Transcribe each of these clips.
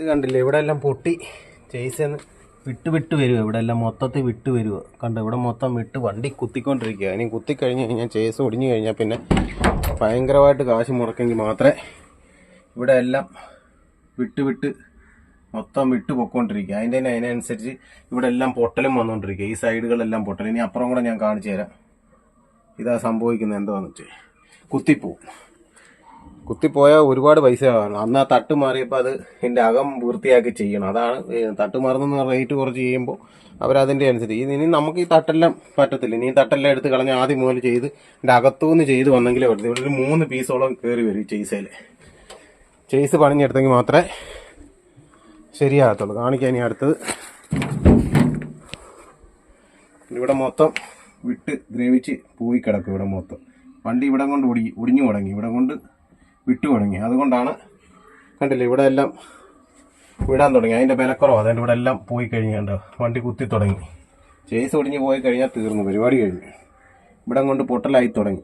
ഇത് കണ്ടില്ലേ? ഇവിടെ എല്ലാം പൊട്ടി. ചേസന്ന് വിട്ട് വിട്ട് വരുക ഇവിടെ എല്ലാം മൊത്തത്തിൽ വിട്ട് വരുക കണ്ടോ? ഇവിടെ മൊത്തം വിട്ട് വണ്ടി കുത്തിക്കൊണ്ടിരിക്കുക ഇനി കുത്തിക്കഴിഞ്ഞ് കഴിഞ്ഞാൽ ചേസ് ഒടിഞ്ഞു കഴിഞ്ഞാൽ പിന്നെ ഭയങ്കരമായിട്ട് കാശ് മുടക്കെങ്കിൽ മാത്രമേ ഇവിടെ എല്ലാം വിട്ട് വിട്ട് മൊത്തം വിട്ട് പൊക്കോണ്ടിരിക്കുക അതിന്റെ തന്നെ അതിനനുസരിച്ച് ഇവിടെ എല്ലാം പൊട്ടലും വന്നുകൊണ്ടിരിക്കുക ഈ സൈഡുകളെല്ലാം പൊട്ടലും. ഇനി അപ്പുറം കൂടെ ഞാൻ കാണിച്ചു തരാം. ഇതാ സംഭവിക്കുന്നത് എന്താണെന്ന് വെച്ചാൽ കുത്തിപ്പോവും. കുത്തിപ്പോയാൽ ഒരുപാട് പൈസ ആകണം അന്ന് ആ തട്ട് മാറിയപ്പോൾ അത് എന്റെ അകം വൃത്തിയാക്കി ചെയ്യണം. അതാണ് തട്ട് മാറുന്ന റേറ്റ് കുറച്ച് ചെയ്യുമ്പോൾ അവരതിന്റെ അനുസരിച്ച് ഇനി നമുക്ക് ഈ തട്ടെല്ലാം പറ്റത്തില്ല. ഇനി തട്ടെല്ലാം എടുത്ത് കളഞ്ഞ് ആദ്യം മുതൽ ചെയ്ത് എന്റെ അകത്തുനിന്ന് ചെയ്ത് വന്നെങ്കിലേ പറ്റത്തില്ല ഇവിടെ ഒരു മൂന്ന് പീസോളം കയറി വരും ചെയ്സയിൽ ചെയ്സ് പണിഞ്ഞെടുത്തെങ്കിൽ മാത്രമേ ശരിയാകത്തുള്ളൂ. കാണിക്കാൻ ഇനി അടുത്തത്. ഇവിടെ മൊത്തം വിട്ട് ദ്രവിച്ച് പോയി കിടക്കും ഇവിടെ മൊത്തം. വണ്ടി ഇവിടെ കൊണ്ട് ഒടി ഒടിഞ്ഞു തുടങ്ങി ഇവിടെ കൊണ്ട് വിട്ടു തുടങ്ങി. അതുകൊണ്ടാണ് കണ്ടില്ലേ ഇവിടെ എല്ലാം വിടാൻ തുടങ്ങി. അതിന്റെ വിലക്കുറവ് അതിന്റെ ഇവിടെ എല്ലാം പോയി കഴിഞ്ഞുണ്ട് വണ്ടി കുത്തി തുടങ്ങി. ചേസ് ഒടിഞ്ഞ് പോയി കഴിഞ്ഞാൽ തീർന്നു പരിപാടി കഴിഞ്ഞു. ഇവിടെ കൊണ്ട് പൊട്ടലായി തുടങ്ങി.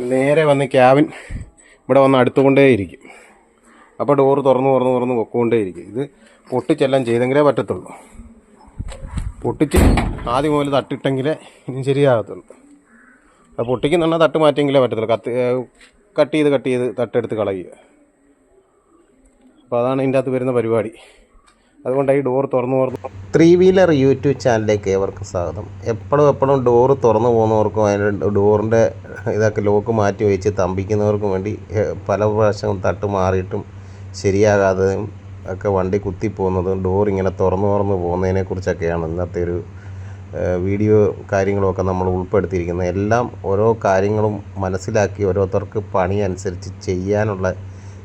നേരെ വന്ന് ക്യാബിൻ ഇവിടെ വന്ന് അടുത്തുകൊണ്ടേയിരിക്കും. അപ്പോൾ ഡോറ് തുറന്ന് തുറന്ന് തുറന്ന് പൊക്കോണ്ടേയിരിക്കും. ഇത് പൊട്ടിച്ചെല്ലാം ചെയ്തെങ്കിലേ പറ്റത്തുള്ളൂ. പൊട്ടിച്ച് ആദ്യം മുതൽ തട്ടിട്ടെങ്കിലേ ഇനി ശരിയാകത്തുള്ളൂ. അത് പൊട്ടിക്കുന്നുണ്ടെങ്കിൽ തട്ട് മാറ്റിയെങ്കിലേ പറ്റത്തുള്ളൂ. കത്ത് കട്ട് ചെയ്ത് കട്ട് ചെയ്ത് തട്ടെടുത്ത് കളയുക. അപ്പോൾ അതാണ് ഇതിന്റെ അകത്ത് വരുന്ന പരിപാടി. അതുകൊണ്ടാണ് ഈ ഡോർ തുറന്നു തുറന്നു ത്രീ വീലർ യൂട്യൂബ് ചാനലിലേക്ക് ഏവർക്ക് സ്വാഗതം. എപ്പോഴും എപ്പോഴും ഡോർ തുറന്നു പോകുന്നവർക്കും അതിന്റെ ഡോറിന്റെ ഇതൊക്കെ ലോക്ക് മാറ്റി വെച്ച് തമ്പിക്കുന്നവർക്കും വേണ്ടി പല പ്രാവശ്യം തട്ട് മാറിയിട്ടും ശരിയാകാതെയും ഒക്കെ വണ്ടി കുത്തിപ്പോകുന്നതും ഡോർ ഇങ്ങനെ തുറന്നു തുറന്നു പോകുന്നതിനെ കുറിച്ചൊക്കെയാണ് ഇന്നത്തെ ഒരു വീഡിയോ കാര്യങ്ങളുമൊക്കെ നമ്മൾ ഉൾപ്പെടുത്തിയിരിക്കുന്നത് എല്ലാം ഓരോ കാര്യങ്ങളും മനസ്സിലാക്കി ഓരോരുത്തർക്ക് പണി അനുസരിച്ച് ചെയ്യാനുള്ള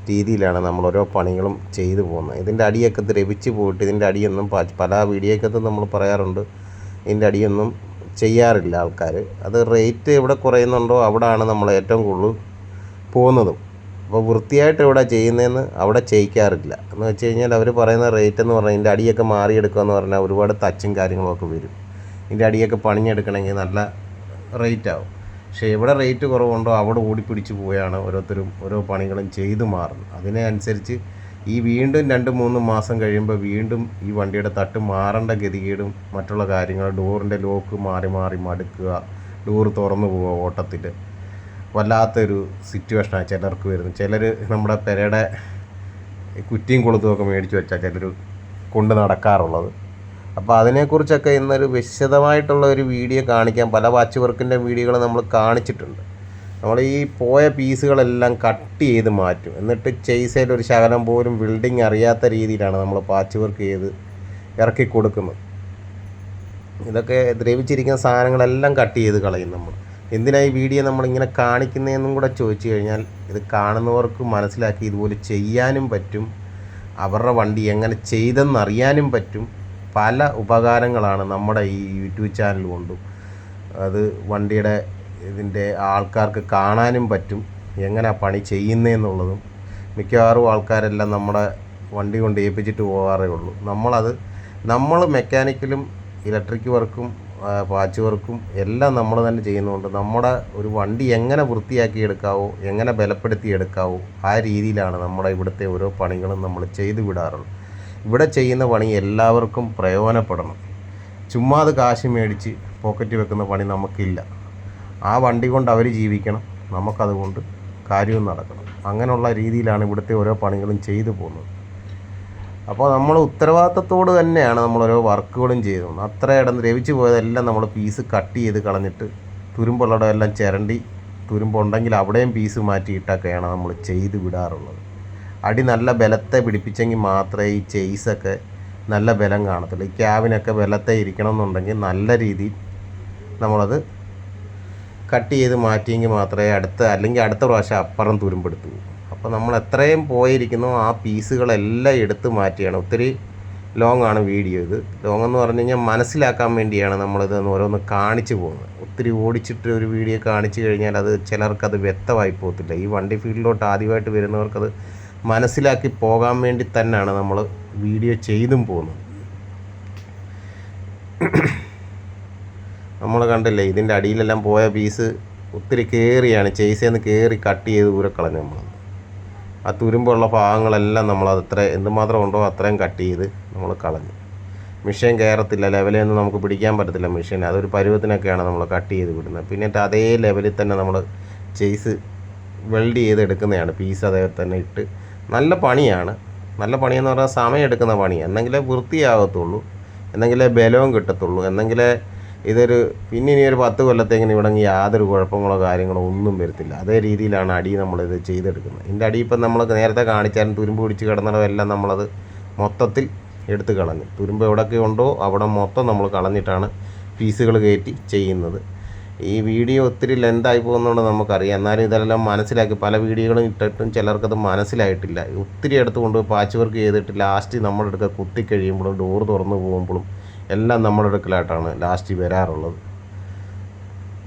രീതിയിലാണ് നമ്മൾ ഓരോ പണികളും ചെയ്തു പോകുന്നത്. ഇതിന്റെ അടിയൊക്കെ ദ്രവിച്ച് പോയിട്ട് ഇതിന്റെ അടിയൊന്നും പല വീഡിയോക്കകത്ത് നമ്മൾ പറയാറുണ്ട്. ഇതിന്റെ അടിയൊന്നും ചെയ്യാറില്ല ആൾക്കാർ. അത് റേറ്റ് എവിടെ കുറയുന്നുണ്ടോ അവിടെയാണ് നമ്മൾ ഏറ്റവും കൂടുതൽ പോകുന്നതും. അപ്പോൾ വൃത്തിയായിട്ട് എവിടെ ചെയ്യുന്നതെന്ന് അവിടെ ചെയ്യിക്കാറില്ല. എന്ന് വെച്ച് കഴിഞ്ഞാൽ അവർ പറയുന്ന റേറ്റ് എന്ന് പറഞ്ഞാൽ ഇതിന്റെ അടിയൊക്കെ മാറിയെടുക്കുക എന്ന് പറഞ്ഞാൽ ഒരുപാട് തച്ചും കാര്യങ്ങളൊക്കെ വരും. ഇതിന്റെ അടിയൊക്കെ പണിഞ്ഞെടുക്കണമെങ്കിൽ നല്ല റേറ്റ് ആവും. പക്ഷേ എവിടെ റേറ്റ് കുറവുണ്ടോ അവിടെ ഓടിപ്പിടിച്ച് പോയാണ് ഓരോരുത്തരും ഓരോ പണികളും ചെയ്തു മാറുന്നത്. അതിനനുസരിച്ച് ഈ വീണ്ടും രണ്ട് മൂന്ന് മാസം കഴിയുമ്പോൾ വീണ്ടും ഈ വണ്ടിയുടെ തട്ട് മാറേണ്ട ഗതികേടും മറ്റുള്ള കാര്യങ്ങൾ ഡോറിന്റെ ലോക്ക് മാറി മാറി മടുക്കുക ഡോർ തുറന്നു പോവുക ഓട്ടത്തിൽ. വല്ലാത്തൊരു സിറ്റുവേഷനാണ് ചിലർക്ക് വരുന്നത്. ചിലർ നമ്മുടെ പെരയുടെ കുറ്റിയും കൊളുത്തുമൊക്കെ മേടിച്ച് വെച്ചാൽ ചിലർ കൊണ്ട് നടക്കാറുള്ളത്. അപ്പോൾ അതിനെക്കുറിച്ചൊക്കെ ഇന്നൊരു വിശദമായിട്ടുള്ള ഒരു വീഡിയോ കാണിക്കാൻ പല വാച്ച് വർക്കിന്റെ വീഡിയോകൾ നമ്മൾ കാണിച്ചിട്ടുണ്ട്. നമ്മൾ ഈ പോയ പീസുകളെല്ലാം കട്ട് ചെയ്ത് മാറ്റും. എന്നിട്ട് ചെയ്സയിൽ ഒരു ശകലം പോലും ബിൽഡിങ് അറിയാത്ത രീതിയിലാണ് നമ്മൾ പാച്ച് വർക്ക് ചെയ്ത് ഇറക്കി കൊടുക്കുന്നത്. ഇതൊക്കെ ദ്രവിച്ചിരിക്കുന്ന സാധനങ്ങളെല്ലാം കട്ട് ചെയ്ത് കളയും നമ്മൾ. എന്തിനാ ഈ വീഡിയോ നമ്മളിങ്ങനെ കാണിക്കുന്നതെന്നും കൂടെ ചോദിച്ചു കഴിഞ്ഞാൽ ഇത് കാണുന്നവർക്ക് മനസ്സിലാക്കി ഇതുപോലെ ചെയ്യാനും പറ്റും. അവരുടെ വണ്ടി എങ്ങനെ ചെയ്തെന്നറിയാനും പറ്റും. പല ഉപകാരങ്ങളാണ് നമ്മുടെ ഈ യൂട്യൂബ് ചാനൽ കൊണ്ടും. അത് വണ്ടിയുടെ ഇതിന്റെ ആൾക്കാർക്ക് കാണാനും പറ്റും. എങ്ങനെ പണി ചെയ്യുന്നതെന്നുള്ളതും മിക്കവാറും ആൾക്കാരെല്ലാം നമ്മുടെ വണ്ടി കൊണ്ട് ഏൽപ്പിച്ചിട്ട് പോകാറേ ഉള്ളൂ. നമ്മളത് നമ്മൾ മെക്കാനിക്കലും ഇലക്ട്രിക് വർക്കും പാച്ച് വർക്കും എല്ലാം നമ്മൾ തന്നെ ചെയ്യുന്നതുകൊണ്ട് നമ്മുടെ ഒരു വണ്ടി എങ്ങനെ വൃത്തിയാക്കി എടുക്കാവോ എങ്ങനെ ബലപ്പെടുത്തി എടുക്കാവോ ആ രീതിയിലാണ് നമ്മുടെ ഇവിടുത്തെ ഓരോ പണികളും നമ്മൾ ചെയ്തു വിടാറുള്ളത്. ഇവിടെ ചെയ്യുന്ന പണി എല്ലാവർക്കും പ്രയോജനപ്പെടണം. ചുമ്മാത് കാശ് മേടിച്ച് പോക്കറ്റ് വെക്കുന്ന പണി നമുക്കില്ല. ആ വണ്ടി കൊണ്ട് അവർ ജീവിക്കണം. നമുക്കതുകൊണ്ട് കാര്യവും നടക്കണം. അങ്ങനെയുള്ള രീതിയിലാണ് ഇവിടുത്തെ ഓരോ പണികളും ചെയ്തു പോകുന്നത്. അപ്പോൾ നമ്മൾ ഉത്തരവാദിത്തത്തോട് തന്നെയാണ് നമ്മൾ ഓരോ വർക്കുകളും ചെയ്തത് അത്ര ഇടം ദ്രവിച്ച് പോയതെല്ലാം നമ്മൾ പീസ് കട്ട് ചെയ്ത് കളഞ്ഞിട്ട് തുരുമ്പുള്ളിടം എല്ലാം ചിരണ്ടി തുരുമ്പുണ്ടെങ്കിൽ അവിടെയും പീസ് മാറ്റിയിട്ടൊക്കെയാണ് നമ്മൾ ചെയ്ത് വിടാറുള്ളത്. അടി നല്ല ബലത്തെ പിടിപ്പിച്ചെങ്കിൽ മാത്രമേ ഈ ചെയ്സൊക്കെ നല്ല ബലം കാണത്തുള്ളൂ. ഈ ക്യാബിനൊക്കെ ബലത്തെ ഇരിക്കണം എന്നുണ്ടെങ്കിൽ നല്ല രീതിയിൽ നമ്മളത് കട്ട് ചെയ്ത് മാറ്റിയെങ്കിൽ മാത്രമേ അടുത്ത അല്ലെങ്കിൽ അടുത്ത പ്രാവശ്യം അപ്പുറം തുരുമ്പെടുത്തു അപ്പോൾ നമ്മൾ എത്രയും പോയിരിക്കുന്നു ആ പീസുകളെല്ലാം എടുത്ത് മാറ്റിയാണ്. ഒത്തിരി ലോങ് ആണ് വീഡിയോ ഇത്. ലോങ് എന്ന് പറഞ്ഞു കഴിഞ്ഞാൽ മനസ്സിലാക്കാൻ വേണ്ടിയാണ് നമ്മളിത് ഓരോന്ന് കാണിച്ചു പോകുന്നത്. ഒത്തിരി ഓടിച്ചിട്ട് ഒരു വീഡിയോ കാണിച്ചു കഴിഞ്ഞാൽ അത് ചിലർക്കത് വ്യക്തമായി പോകത്തില്ല. ഈ വണ്ടി ഫീൽഡിലോട്ട് ആദ്യമായിട്ട് വരുന്നവർക്കത് മനസ്സിലാക്കി പോകാൻ വേണ്ടി തന്നെയാണ് നമ്മൾ വീഡിയോ ചെയ്തും പോകുന്നത്. നമ്മൾ കണ്ടില്ലേ ഇതിന്റെ അടിയിലെല്ലാം പോയ പീസ് ഒത്തിരി കയറിയാണ് ചേസേന്ന് കയറി കട്ട് ചെയ്ത് ദൂരെ കളഞ്ഞു നമ്മൾ. ആ തുരുമ്പുള്ള ഭാഗങ്ങളെല്ലാം നമ്മൾ അത് ഇത്ര എന്തുമാത്രം ഉണ്ടോ അത്രയും കട്ട് ചെയ്ത് നമ്മൾ കളഞ്ഞു. മെഷീൻ കയറത്തില്ല ലെവലൊന്നും നമുക്ക് പിടിക്കാൻ പറ്റത്തില്ല മെഷീൻ അതൊരു പരുവത്തിനൊക്കെയാണ് നമ്മൾ കട്ട് ചെയ്ത് വിടുന്നത്. പിന്നെ അതേ ലെവലിൽ തന്നെ നമ്മൾ ചെയ്സ് വെൽഡ് ചെയ്തെടുക്കുന്നതാണ് പീസ് അതേ തന്നെ ഇട്ട് നല്ല പണിയാണ്. നല്ല പണിയെന്ന് പറഞ്ഞാൽ സമയം എടുക്കുന്ന പണിയാണ് എന്നെങ്കിലേ വൃത്തിയാകത്തുള്ളൂ എന്നെങ്കിലേ ബലവും കിട്ടത്തുള്ളൂ എന്നെങ്കിലേ ഇതൊരു പിന്നെ ഇനി ഒരു പത്ത് കൊല്ലത്തേക്കിന് ഇവിടെ യാതൊരു കുഴപ്പങ്ങളോ കാര്യങ്ങളോ ഒന്നും വരത്തില്ല. അതേ രീതിയിലാണ് അടി നമ്മളിത് ചെയ്തെടുക്കുന്നത്. ഇതിന്റെ അടി ഇപ്പം നമ്മൾ നേരത്തെ കാണിച്ചാലും തുരുമ്പ് പിടിച്ച് കിടന്നിടമെല്ലാം നമ്മളത് മൊത്തത്തിൽ എടുത്ത് കളഞ്ഞു. തുരുമ്പ് എവിടെയൊക്കെ ഉണ്ടോ അവിടെ മൊത്തം നമ്മൾ കളഞ്ഞിട്ടാണ് പീസുകൾ കയറ്റി ചെയ്യുന്നത്. ഈ വീഡിയോ ഒത്തിരി ലെന്തായി പോകുന്നതുകൊണ്ട് നമുക്കറിയാം. എന്നാലും ഇതെല്ലാം മനസ്സിലാക്കി പല വീഡിയോകളും ഇട്ടിട്ടും ചിലർക്കത് മനസ്സിലായിട്ടില്ല. ഒത്തിരി എടുത്ത് കൊണ്ടുപോയി പാച്ച് വർക്ക് ചെയ്തിട്ട് ലാസ്റ്റ് നമ്മുടെ അടുക്ക കുത്തി കഴിയുമ്പോഴും ഡോർ തുറന്നു പോകുമ്പോഴും എല്ലാം നമ്മുടെ അടുക്കലായിട്ടാണ് ലാസ്റ്റ് വരാറുള്ളത്.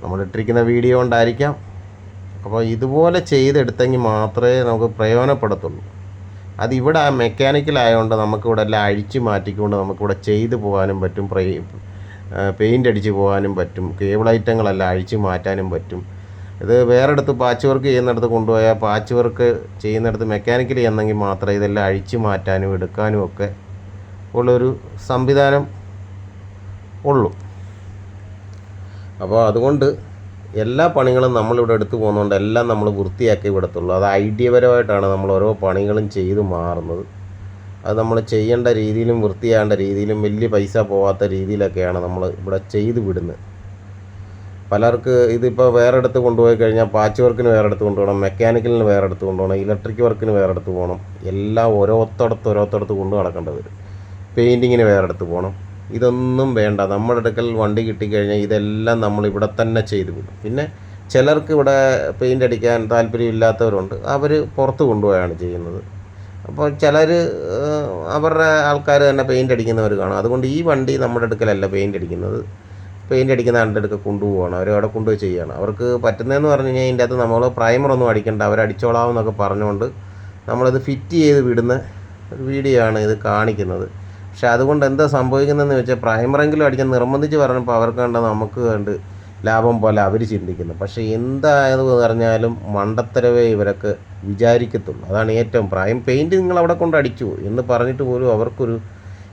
നമ്മളിട്ടിരിക്കുന്ന വീഡിയോ കൊണ്ടായിരിക്കാം. അപ്പോൾ ഇതുപോലെ ചെയ്തെടുത്തെങ്കിൽ മാത്രമേ നമുക്ക് പ്രയോജനപ്പെടത്തുള്ളൂ. അതിവിടെ മെക്കാനിക്കലായതുകൊണ്ട് നമുക്കിവിടെ എല്ലാം അഴിച്ചു മാറ്റിക്കൊണ്ട് നമുക്കിവിടെ ചെയ്തു പോകാനും പറ്റും. പ്രൈ പെയിന്റ് അടിച്ച് പോകാനും പറ്റും. കേബിൾ ഐറ്റങ്ങളെല്ലാം അഴിച്ച് മാറ്റാനും പറ്റും. ഇത് വേറെടുത്ത് പാച്ച് വർക്ക് ചെയ്യുന്നിടത്ത് കൊണ്ടുപോയാൽ പാച്ച് വർക്ക് ചെയ്യുന്നിടത്ത് മെക്കാനിക്കൽ ചെയ്യുന്നെങ്കിൽ മാത്രമേ ഇതെല്ലാം അഴിച്ച് മാറ്റാനും എടുക്കാനും ഒക്കെ ഉള്ളൊരു സംവിധാനം ഉള്ളൂ. അപ്പോൾ അതുകൊണ്ട് എല്ലാ പണികളും നമ്മളിവിടെ എടുത്തു പോകുന്നതുകൊണ്ട് എല്ലാം നമ്മൾ വൃത്തിയാക്കി വിടത്തുള്ളൂ. അത് ഐഡിയപരമായിട്ടാണ് നമ്മൾ ഓരോ പണികളും ചെയ്തു മാറുന്നത്. അത് നമ്മൾ ചെയ്യേണ്ട രീതിയിലും വൃത്തിയാകേണ്ട രീതിയിലും വലിയ പൈസ പോവാത്ത രീതിയിലൊക്കെയാണ് നമ്മൾ ഇവിടെ ചെയ്ത് വിടുന്നത്. പലർക്ക് ഇതിപ്പോൾ വേറെ അടുത്ത് കൊണ്ടുപോയി കഴിഞ്ഞാൽ പാച്ച് വർക്കിന് വേറെ അടുത്ത് കൊണ്ടുപോകണം മെക്കാനിക്കലിന് വേറെ അടുത്ത് കൊണ്ടുപോകണം ഇലക്ട്രിക് വർക്കിന് വേറെ അടുത്ത് പോകണം. എല്ലാം ഓരോത്തടത്ത് ഓരോത്തടത്ത് കൊണ്ടു നടക്കേണ്ടി വരും. പെയിന്റിങ്ങിന് വേറെ അടുത്ത് പോകണം. ഇതൊന്നും വേണ്ട. നമ്മുടെ അടുക്കൽ വണ്ടി കിട്ടിക്കഴിഞ്ഞാൽ ഇതെല്ലാം നമ്മൾ ഇവിടെ തന്നെ ചെയ്തു വിടും. പിന്നെ ചിലർക്ക് ഇവിടെ പെയിന്റ് അടിക്കാൻ താല്പര്യമില്ലാത്തവരുണ്ട്. അവർ പുറത്ത് കൊണ്ടുപോയാണ് ചെയ്യുന്നത്. അപ്പോൾ ചിലർ അവരുടെ ആൾക്കാർ തന്നെ പെയിന്റ് അടിക്കുന്നവർ കാണും. അതുകൊണ്ട് ഈ വണ്ടി നമ്മുടെ അടുക്കലല്ല പെയിന്റ് അടിക്കുന്നത്. പെയിന്റ് അടിക്കുന്ന ആളുടെ അടുക്ക കൊണ്ടുപോകണം അവർ അവിടെ കൊണ്ടുപോയി ചെയ്യണം അവർക്ക് പറ്റുന്നതെന്ന് പറഞ്ഞു കഴിഞ്ഞാൽ ഇതിന്റെ അകത്ത് നമ്മൾ പ്രൈമറൊന്നും അടിക്കണ്ട. അവർ അടിച്ചോളാം എന്നൊക്കെ പറഞ്ഞുകൊണ്ട് നമ്മളത് ഫിറ്റ് ചെയ്ത് വിടുന്ന ഒരു വീഡിയോ ആണ് ഇത് കാണിക്കുന്നത്. പക്ഷെ അതുകൊണ്ട് എന്താ സംഭവിക്കുന്നതെന്ന് വെച്ചാൽ പ്രൈമറെങ്കിലും അടിക്കാൻ നിർബന്ധിച്ച് പറഞ്ഞപ്പോൾ അവർക്ക് കണ്ട നമുക്ക് കണ്ട് ലാഭം പോലെ അവർ ചിന്തിക്കുന്നു. പക്ഷേ എന്തായത് പറഞ്ഞാലും മണ്ടത്തരവേ ഇവരൊക്കെ വിചാരിക്കത്തുള്ളൂ. അതാണ് ഏറ്റവും പ്രായം. പെയിന്റ് നിങ്ങൾ അവിടെ കൊണ്ട് അടിച്ചു എന്ന് പറഞ്ഞിട്ട് പോലും അവർക്കൊരു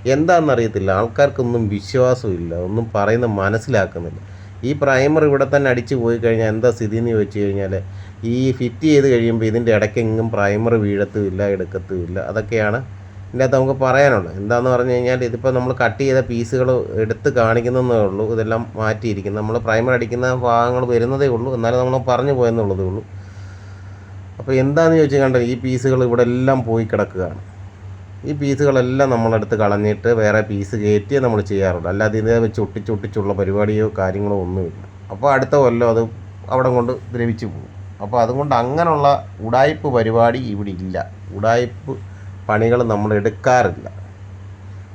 എന്താണെന്നറിയത്തില്ല. ആൾക്കാർക്കൊന്നും വിശ്വാസമില്ല ഒന്നും പറയുന്ന മനസ്സിലാക്കുന്നില്ല. ഈ പ്രൈമർ ഇവിടെ തന്നെ അടിച്ചു പോയി കഴിഞ്ഞാൽ എന്താ സ്ഥിതി എന്ന് ചോദിച്ചു കഴിഞ്ഞാൽ ഈ ഫിറ്റ് ചെയ്ത് കഴിയുമ്പോൾ ഇതിന്റെ ഇടയ്ക്കെങ്ങും പ്രൈമർ വീഴത്തുമില്ല എടുക്കത്തുമില്ല. അതൊക്കെയാണ് ഇതിന്റെ അകത്ത് നമുക്ക് പറയാനുള്ളത് എന്താന്ന് പറഞ്ഞു കഴിഞ്ഞാൽ ഇതിപ്പോൾ നമ്മൾ കട്ട് ചെയ്ത പീസുകൾ എടുത്ത് കാണിക്കുന്നതേ ഉള്ളൂ. ഇതെല്ലാം മാറ്റിയിരിക്കുന്നു. നമ്മൾ പ്രൈമർ അടിക്കുന്ന ഭാഗങ്ങൾ വരുന്നതേ ഉള്ളൂ. എന്നാലും നമ്മൾ പറഞ്ഞു പോയെന്നുള്ളതേ ഉള്ളൂ. അപ്പോൾ എന്താണെന്ന് ചോദിച്ചു കണ്ടത് ഈ പീസുകൾ ഇവിടെ എല്ലാം പോയി കിടക്കുകയാണ്. ഈ പീസുകളെല്ലാം നമ്മളെടുത്ത് കളഞ്ഞിട്ട് വേറെ പീസ് കയറ്റിയേ നമ്മൾ ചെയ്യാറുള്ളൂ. അല്ലാതെ ഇതേ വെച്ച് ഒട്ടിച്ചൊട്ടിച്ചുള്ള പരിപാടിയോ കാര്യങ്ങളോ ഒന്നുമില്ല. അപ്പോൾ അടുത്ത കൊല്ലം അത് അവിടെ കൊണ്ട് ദ്രവിച്ചു പോകും. അപ്പോൾ അതുകൊണ്ട് അങ്ങനെയുള്ള ഉടായ്പ് പരിപാടി ഇവിടെ ഇല്ല. ഉടായ്പ് പണികൾ നമ്മൾ എടുക്കാറില്ല.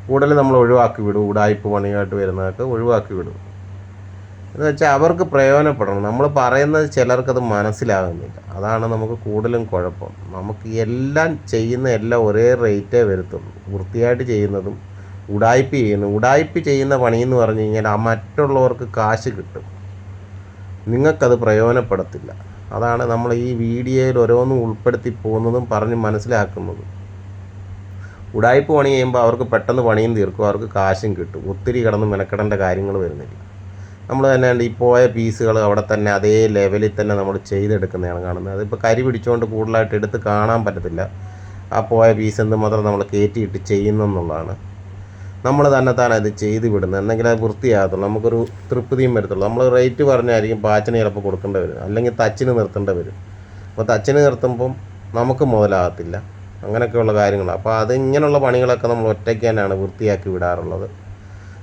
കൂടുതൽ നമ്മൾ ഒഴിവാക്കി വിടും. ഉടായ്പ പണിയായിട്ട് വരുന്നതൊക്കെ ഒഴിവാക്കി വിടും. എന്ന് വെച്ചാൽ അവർക്ക് പ്രയോജനപ്പെടണം. നമ്മൾ പറയുന്നത് ചിലർക്കത് മനസ്സിലാകുന്നില്ല. അതാണ് നമുക്ക് കൂടുതലും കുഴപ്പം. നമുക്ക് എല്ലാം ചെയ്യുന്ന എല്ലാം ഒരേ റേറ്റേ വരത്തുള്ളൂ. വൃത്തിയായിട്ട് ചെയ്യുന്നതും ഉടായ്പ ചെയ്യുന്നു ഉടായ്പ ചെയ്യുന്ന പണിയെന്ന് പറഞ്ഞു കഴിഞ്ഞാൽ ആ മറ്റുള്ളവർക്ക് കാശ് കിട്ടും. നിങ്ങൾക്കത് പ്രയോജനപ്പെടത്തില്ല. അതാണ് നമ്മൾ ഈ വീഡിയോയിൽ ഓരോന്നും ഉൾപ്പെടുത്തി പോകുന്നതും പറഞ്ഞ് മനസ്സിലാക്കുന്നതും. ഉടായ്പ പണി ചെയ്യുമ്പോൾ അവർക്ക് പെട്ടെന്ന് പണിയും തീർക്കും അവർക്ക് കാശും കിട്ടും. ഒത്തിരി കിടന്ന് മെനക്കെടേണ്ട കാര്യങ്ങൾ വരുന്നില്ല. നമ്മൾ തന്നെ ഈ പോയ പീസുകൾ അവിടെ തന്നെ അതേ ലെവലിൽ തന്നെ നമ്മൾ ചെയ്തെടുക്കുന്നതാണ് കാണുന്നത്. അതിപ്പോൾ കരി പിടിച്ചുകൊണ്ട് കൂടുതലായിട്ട് എടുത്ത് കാണാൻ പറ്റത്തില്ല. ആ പോയ പീസ് എന്തുമാത്രം നമ്മൾ കയറ്റിയിട്ട് ചെയ്യുന്നെന്നുള്ളതാണ്. നമ്മൾ തന്നെ തന്നെ അത് ചെയ്ത് വിടുന്നത്. എന്തെങ്കിലും അത് വൃത്തിയാകത്തുള്ളൂ. നമുക്കൊരു തൃപ്തിയും വരത്തുള്ളൂ. നമ്മൾ റേറ്റ് പറഞ്ഞായിരിക്കും പാച്ചിന് ചിലപ്പോൾ കൊടുക്കേണ്ടി വരും. അല്ലെങ്കിൽ തച്ചിന് നിർത്തേണ്ടി വരും. അപ്പോൾ തച്ചിന് നിർത്തുമ്പം നമുക്ക് മുതലാകത്തില്ല. അങ്ങനെയൊക്കെയുള്ള കാര്യങ്ങൾ അപ്പോൾ അത് ഇങ്ങനെയുള്ള പണികളൊക്കെ നമ്മൾ ഒറ്റയ്ക്ക് തന്നെയാണ് വൃത്തിയാക്കി വിടാറുള്ളത്.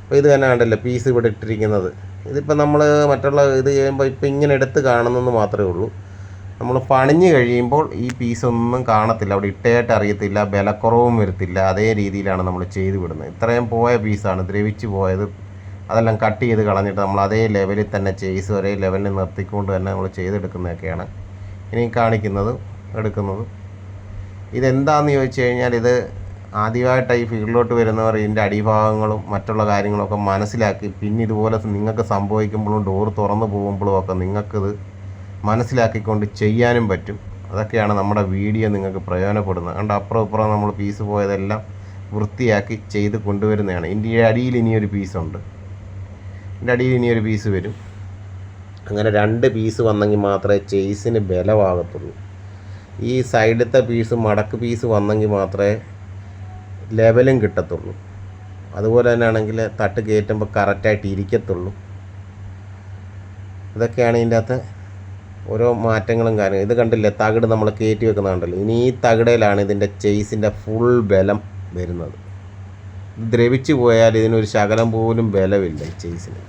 അപ്പോൾ ഇത് തന്നെ കണ്ടല്ലേ പീസ് ഇവിടെ ഇട്ടിരിക്കുന്നത്. ഇതിപ്പോൾ നമ്മൾ മറ്റുള്ള ഇത് ചെയ്യുമ്പോൾ ഇപ്പോൾ ഇങ്ങനെ എടുത്ത് കാണുന്നെന്ന് മാത്രമേ ഉള്ളൂ. നമ്മൾ പണിഞ്ഞ് കഴിയുമ്പോൾ ഈ പീസ് ഒന്നും കാണത്തില്ല. അവിടെ ഇട്ടേട്ട് അറിയത്തില്ല ബലക്കുറവും വരത്തില്ല. അതേ രീതിയിലാണ് നമ്മൾ ചെയ്ത് വിടുന്നത്. ഇത്രയും പോയ പീസാണ് ദ്രവിച്ച് പോയത്. അതെല്ലാം കട്ട് ചെയ്ത് കളഞ്ഞിട്ട് നമ്മൾ അതേ ലെവലിൽ തന്നെ ചെയ്സ് ഒരേ ലെവലിൽ നിർത്തിക്കൊണ്ട് തന്നെ നമ്മൾ ചെയ്തെടുക്കുന്നതൊക്കെയാണ് ഇനി കാണിക്കുന്നതും എടുക്കുന്നതും. ഇതെന്താന്ന് ചോദിച്ചു കഴിഞ്ഞാൽ ഇത് ആദ്യമായിട്ട് ഈ ഫീൽഡിലോട്ട് വരുന്നവർ ഇതിന്റെ അടിഭാഗങ്ങളും മറ്റുള്ള കാര്യങ്ങളൊക്കെ മനസ്സിലാക്കി. പിന്നെ ഇതുപോലെ നിങ്ങൾക്ക് സംഭവിക്കുമ്പോഴും ഡോർ തുറന്നു പോകുമ്പോഴും ഒക്കെ നിങ്ങൾക്കിത് മനസ്സിലാക്കിക്കൊണ്ട് ചെയ്യാനും പറ്റും. അതൊക്കെയാണ് നമ്മുടെ വീഡിയോ നിങ്ങൾക്ക് പ്രയോജനപ്പെടുന്നത്. കണ്ട് അപ്പുറം ഇപ്പുറം നമ്മൾ പീസ് പോയതെല്ലാം വൃത്തിയാക്കി ചെയ്ത് കൊണ്ടുവരുന്നതാണ്. ഇതിന്റെ അടിയിൽ ഇനിയൊരു പീസുണ്ട് ഇതിന്റെ അടിയിൽ ഇനിയൊരു പീസ് വരും. അങ്ങനെ രണ്ട് പീസ് വന്നെങ്കിൽ മാത്രമേ ചെയ്സിന് ബലമാകത്തുള്ളൂ. ഈ സൈഡത്തെ പീസ് മടക്ക് പീസ് വന്നെങ്കിൽ മാത്രമേ ലെവലും കിട്ടത്തുള്ളൂ. അതുപോലെ തന്നെ ആണെങ്കിൽ തട്ട് കയറ്റുമ്പോൾ കറക്റ്റായിട്ട് ഇരിക്കത്തുള്ളൂ. ഇതൊക്കെയാണ് ഇതിന്റെ അകത്ത് ഓരോ മാറ്റങ്ങളും കാര്യങ്ങളും. ഇത് കണ്ടില്ലേ തകിട് നമ്മൾ കയറ്റി വെക്കുന്ന കണ്ടല്ലോ ഇനി ഈ തകിടയിലാണ് ഇതിന്റെ ചെയ്സിന്റെ ഫുൾ ബലം വരുന്നത്. ദ്രവിച്ചു പോയാൽ ഇതിനൊരു ശകലം പോലും ബലമില്ല ഈ ചെയ്സിന്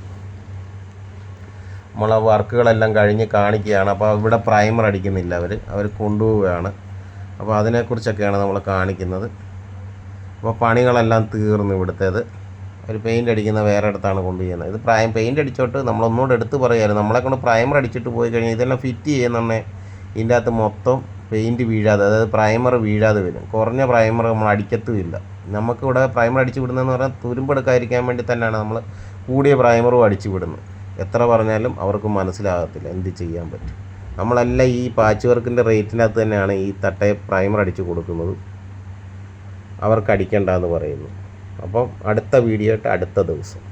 നമ്മളെ വർക്കുകളെല്ലാം കഴിഞ്ഞ് കാണിക്കുകയാണ്. അപ്പോൾ ഇവിടെ പ്രൈമർ അടിക്കുന്നില്ല അവർ അവർ കൊണ്ടുപോവുകയാണ്. അപ്പോൾ അതിനെക്കുറിച്ചൊക്കെയാണ് നമ്മൾ കാണിക്കുന്നത്. അപ്പോൾ പണികളെല്ലാം തീർന്നു ഇവിടുത്തേത്. ഒരു പെയിന്റ് അടിക്കുന്ന വേറെ അടുത്താണ് ചെയ്യുന്നത് ഇത് പ്രൈം പെയിന്റ് അടിച്ചോട്ട് നമ്മളൊന്നുകൂടെ എടുത്ത് പറയുമായിരുന്നു നമ്മളെ കൊണ്ട് പ്രൈമർ അടിച്ചിട്ട് പോയി കഴിഞ്ഞാൽ ഇതെല്ലാം ഫിറ്റ് ചെയ്യുന്നുണ്ടെ ഇതിന്റെ അകത്ത് മൊത്തം പെയിന്റ് വീഴാതെ അതായത് പ്രൈമർ വീഴാതെ വരും. കുറഞ്ഞ പ്രൈമർ നമ്മൾ അടിക്കത്തുമില്ല. നമുക്കിവിടെ പ്രൈമർ അടിച്ചു വിടുന്നതെന്ന് പറഞ്ഞാൽ തുരുമ്പെടുക്കാതിരിക്കാൻ വേണ്ടി തന്നെയാണ് നമ്മൾ കൂടിയ പ്രൈമറും അടിച്ചു വിടുന്നത്. എത്ര പറഞ്ഞാലും അവർക്ക് മനസ്സിലാകത്തില്ല എന്ത് ചെയ്യാൻ പറ്റും. നമ്മളെല്ലാം ഈ പാച്ച് വർക്കിന്റെ റേറ്റിനകത്ത് തന്നെയാണ് ഈ തട്ടയെ പ്രൈമർ അടിച്ച് കൊടുക്കുന്നത്. അവർക്ക് അടിക്കണ്ടെന്ന് പറയുന്നു. അപ്പം അടുത്ത വീഡിയോ ആയിട്ട് അടുത്ത ദിവസം.